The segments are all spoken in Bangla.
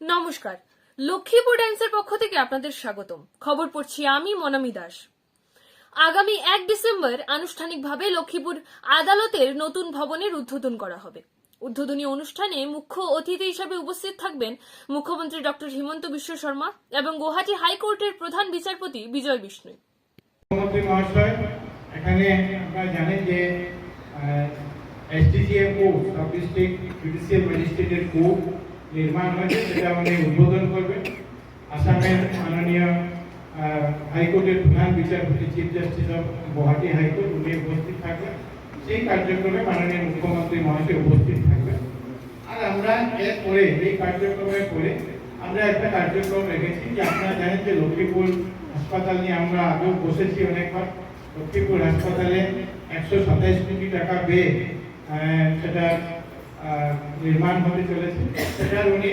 নমস্কার। লক্ষ্মীপুর টাইমসের পক্ষ থেকে আপনাদের স্বাগতম। খবর পড়ছি আমি মনামি দাস। আগামী এক ডিসেম্বর আনুষ্ঠানিকভাবে লক্ষ্মীপুর আদালতের নতুন ভবনের উদ্বোধন করা হবে। উদ্বোধনী অনুষ্ঠানে মুখ্য অতিথি হিসেবে উপস্থিত থাকবেন মুখ্যমন্ত্রী ডক্টর হিমন্ত বিশ্ব শর্মা এবং গুয়াহাটি হাইকোর্টের প্রধান বিচারপতি বিজয় বিষ্ণু মুখ্যমন্ত্রী মহাশয়, এখানে আপনারা জানেন যে কোর্ট সাব ডিস্ট্রিক্ট জুডিশিয়াল ম্যাজিস্ট্রেটের কোর্ট নির্মাণ হয়েছে সেটা উনি উদ্বোধন করবেন আসামের মাননীয় আহ, হাইকোর্টের প্রধান বিচারপতি chief justice of Guwahati high court উনি উপস্থিত থাকবেন সেই কার্যক্রমে মাননীয় মুখ্যমন্ত্রী মহাশয় উপস্থিত থাকবেন। আর আমরা এর পরে এই কার্যক্রমের পরে আমরা একটা কার্যক্রম রেখেছি যে আপনারা জানেন যে লক্ষ্মীপুর হাসপাতাল নিয়ে আমরা আগেও বসেছি অনেকবার। লক্ষ্মীপুর হাসপাতালে একশো সাতাইশ কোটি টাকা ব্যয়ে আহ, সেটা আহ, নির্মাণ হতে চলেছে। সেটার উনি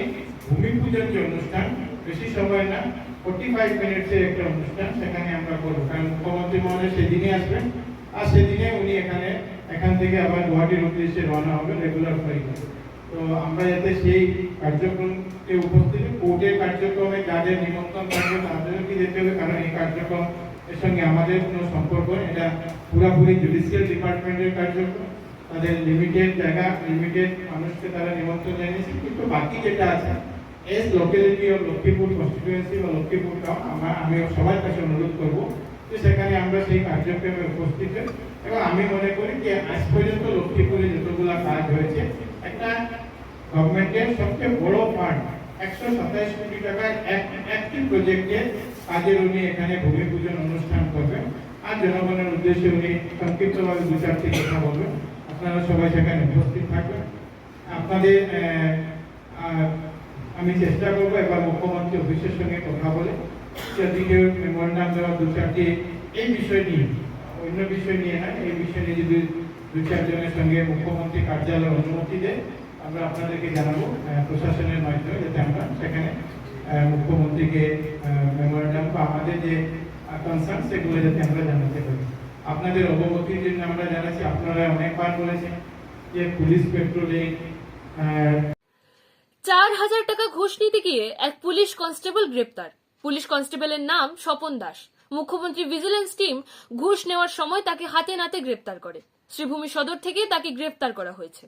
ভূমি পূজন যে অনুষ্ঠান, বেশি সময় না ফোর্টি ফাইভ মিনিটসের একটা অনুষ্ঠান, সেখানে আমরা করব। কারণ মুখ্যমন্ত্রী মহোদয় সেদিনই আসবেন। আর সেদিনে উনি এখানে, এখান থেকে আবার গুয়াহাটির উদ্দেশ্যে রওনা হবেন রেগুলার ফ্লাইটে তো আমরা যাতে সেই কার্যক্রমকে উপস্থিত, কোর্টের কার্যক্রমে যাদের নিমন্ত্রণ থাকবে তাদেরকে যেতে হবে, কারণ এই কার্যক্রম এর সঙ্গে আমাদের কোনো সম্পর্ক এটা পুরোপুরি জুডিশিয়াল ডিপার্টমেন্টের কার্যক্রম। তাদের লিমিটেড জায়গা লিমিটেড মানুষকে তারা নিমন্ত্রণ জানিয়েছে। কিন্তু বাকি যেটা আছে, as locality of Lakshmipur constituency বা লক্ষ্মীপুর টাউন আমরা আমি সবার কাছে অনুরোধ করব যে সেখানে আমরা সেই কার্যক্রমে উপস্থিত হই। এবং আমি মনে করি যে আজ পর্যন্ত লক্ষ্মীপুরে যতগুলো কাজ হয়েছে, একটা গভর্নমেন্টের সবচেয়ে বড় ফান্ড একশো সাতাইশ কোটি টাকার এক একটি প্রজেক্টে কাজের উনি এখানে ভূমি পূজন অনুষ্ঠান করবেন। আর জনগণের উদ্দেশ্যে উনি সংক্ষিপ্তভাবে দু চারটি কথা বলবেন। আপনারা সবাই সেখানে উপস্থিত থাকবেন। আপনাদের আমি চেষ্টা করব এবার মুখ্যমন্ত্রী অফিসের সঙ্গে কথা বলে যদি কেউ মেমোরেন্ডাম দেওয়া দু চারটি এই বিষয় নিয়ে, অন্য বিষয় নিয়ে না, এই বিষয় নিয়ে যদি দু চারজনের সঙ্গে মুখ্যমন্ত্রী কার্যালয় অনুমতি দেয়, আমরা আপনাদেরকে জানাব প্রশাসনের মাধ্যমে যাতে আমরা সেখানে মুখ্যমন্ত্রীকে মেমোরেন্ডাম বা আমাদের যে কনসার্ন সেগুলো যাতে আমরা জানাতে পারি। আপনাদের অবগতির জন্য আমরা জানাচ্ছি, আপনারা অনেকবার বলেছেন যে পুলিশ পেট্রোলিং চার হাজার টাকা ঘুষ নিতে গিয়ে এক পুলিশ কনস্টেবল গ্রেপ্তার। পুলিশ কনস্টেবলের নাম স্বপন দাস। মুখ্যমন্ত্রী ভিজিলেন্স টিম ঘুষ নেওয়ার সময় তাকে হাতে নাতে গ্রেপ্তার করে। শ্রীভূমি সদর থেকে তাকে গ্রেপ্তার করা হয়েছে।